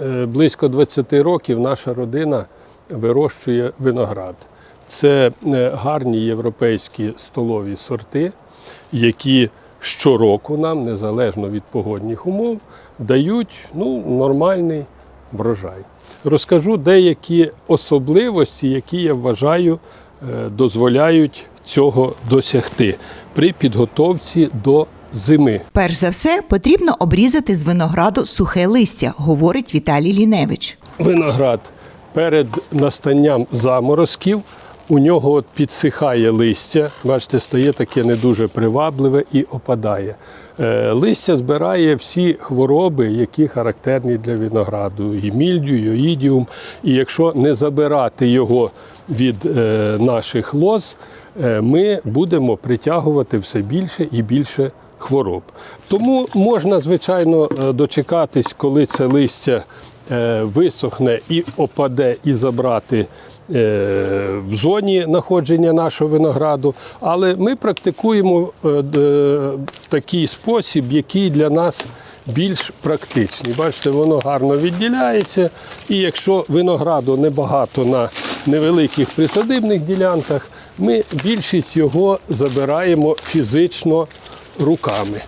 е, близько 20 років наша родина вирощує виноград. Це е, гарні європейські столові сорти, які щороку нам, незалежно від погодних умов, дають ну, нормальний врожай. Розкажу деякі особливості, які я вважаю е, дозволяють цього досягти при підготовці до зими. Перш за все, потрібно обрізати з винограду сухе листя, говорить Віталій Ліневич. Виноград перед настанням заморозків у нього от підсихає листя, бачите, стає таке не дуже привабливе і опадає. Е, Листя збирає всі хвороби, які характерні для винограду: і мільдю, і оїдіум. І якщо не забирати його від е, наших лоз, е, ми будемо притягувати все більше і більше хвороб. Тому можна, звичайно, е, дочекатись, коли це листя е, висохне і опаде, і забрати е, в зоні знаходження нашого винограду. Але ми практикуємо такий спосіб, який для нас більш практичний. Бачите, воно гарно відділяється. І якщо винограду небагато на невеликих присадибних ділянках, ми більшість його забираємо фізично руками.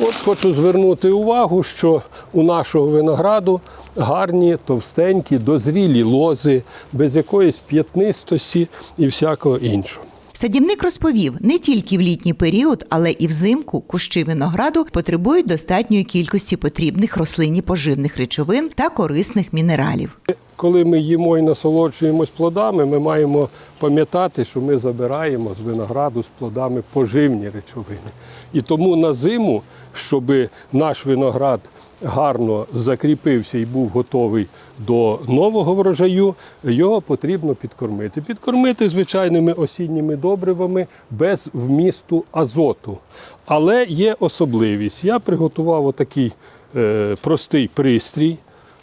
От хочу звернути увагу, що у нашого винограду гарні, товстенькі, дозрілі лози, без якоїсь п'ятнистості і всякого іншого. Садівник розповів, не тільки в літній період, але і взимку кущі винограду потребують достатньої кількості потрібних рослинні поживних речовин та корисних мінералів. Коли ми їмо і насолоджуємось плодами, ми маємо пам'ятати, що ми забираємо з винограду з плодами поживні речовини. І тому на зиму, щоб наш виноград гарно закріпився і був готовий до нового врожаю, його потрібно підкормити. Підкормити звичайними осінніми добривами без вмісту азоту. Але є особливість. Я приготував отакий е, простий пристрій.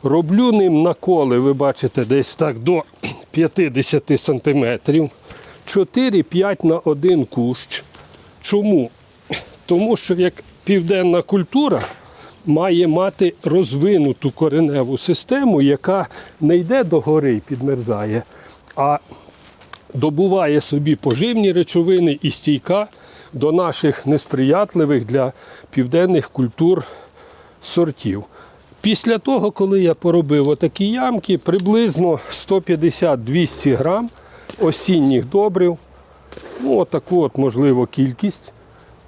Роблю ним наколи, ви бачите, десь так до 50 сантиметрів. 4-5 на один кущ. Чому? Тому що як південна культура має мати розвинуту кореневу систему, яка не йде до гори і підмерзає, а добуває собі поживні речовини і стійка до наших несприятливих для південних культур сортів. Після того, коли я поробив отакі ямки, приблизно 150-200 грам осінніх добрив, ну, отаку от можливо кількість,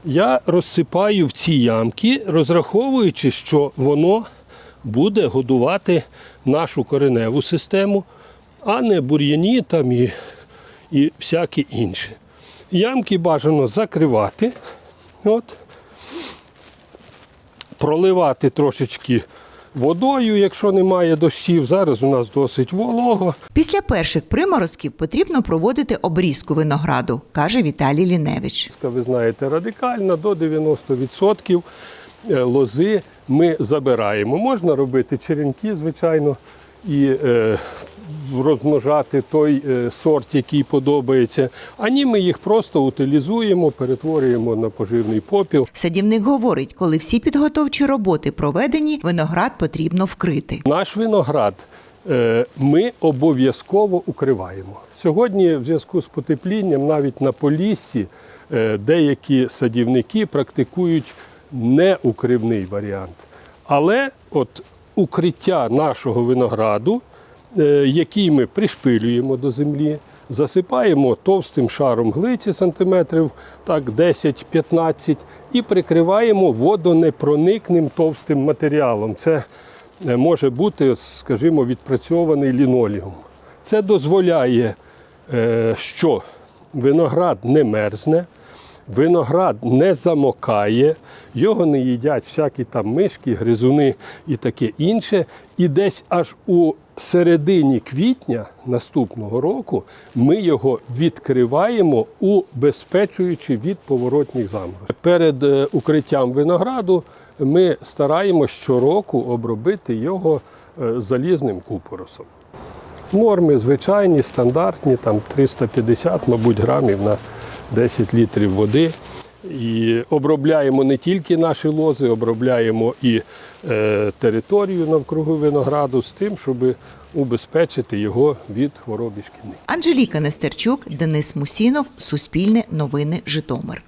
я розсипаю в ці ямки, розраховуючи, що воно буде годувати нашу кореневу систему, а не бур'яні там і, і всяке інше. Ямки бажано закривати. От проливати трошечки водою, якщо немає дощів. Зараз у нас досить волого. Після перших приморозків потрібно проводити обрізку винограду, каже Віталій Ліневич. Ви знаєте, радикальна до 90% е, лози ми забираємо. Можна робити черенки, звичайно, і е, розмножати той е, сорт, який подобається. А ні, ми їх просто утилізуємо, перетворюємо на поживний попіл. Садівник говорить, коли всі підготовчі роботи проведені, виноград потрібно вкрити. Наш виноград е, ми обов'язково укриваємо. Сьогодні, в зв'язку з потеплінням, навіть на Поліссі е, деякі садівники практикують неукривний варіант. Але от укриття нашого винограду, який ми пришпилюємо до землі, засипаємо товстим шаром глиці сантиметрів так 10-15 і прикриваємо водонепроникним товстим матеріалом. Це е, може бути, скажімо, відпрацьований лінолеум. Це дозволяє, е, що виноград не мерзне, виноград не замокає, його не їдять всякі там мишки, гризуни і таке інше. І десь аж у середині квітня наступного року ми його відкриваємо, убезпечуючи від поворотних заморозків. Перед е, укриттям винограду ми стараємося щороку обробити його е, залізним купоросом. Норми звичайні, стандартні, там 350, мабуть, грамів на 10 літрів води. І обробляємо не тільки наші лози, обробляємо і е, територію навкруги винограду з тим, щоб убезпечити його від хвороби шкідників. Анжеліка Нестерчук, Денис Мусінов, Суспільне новини Житомир.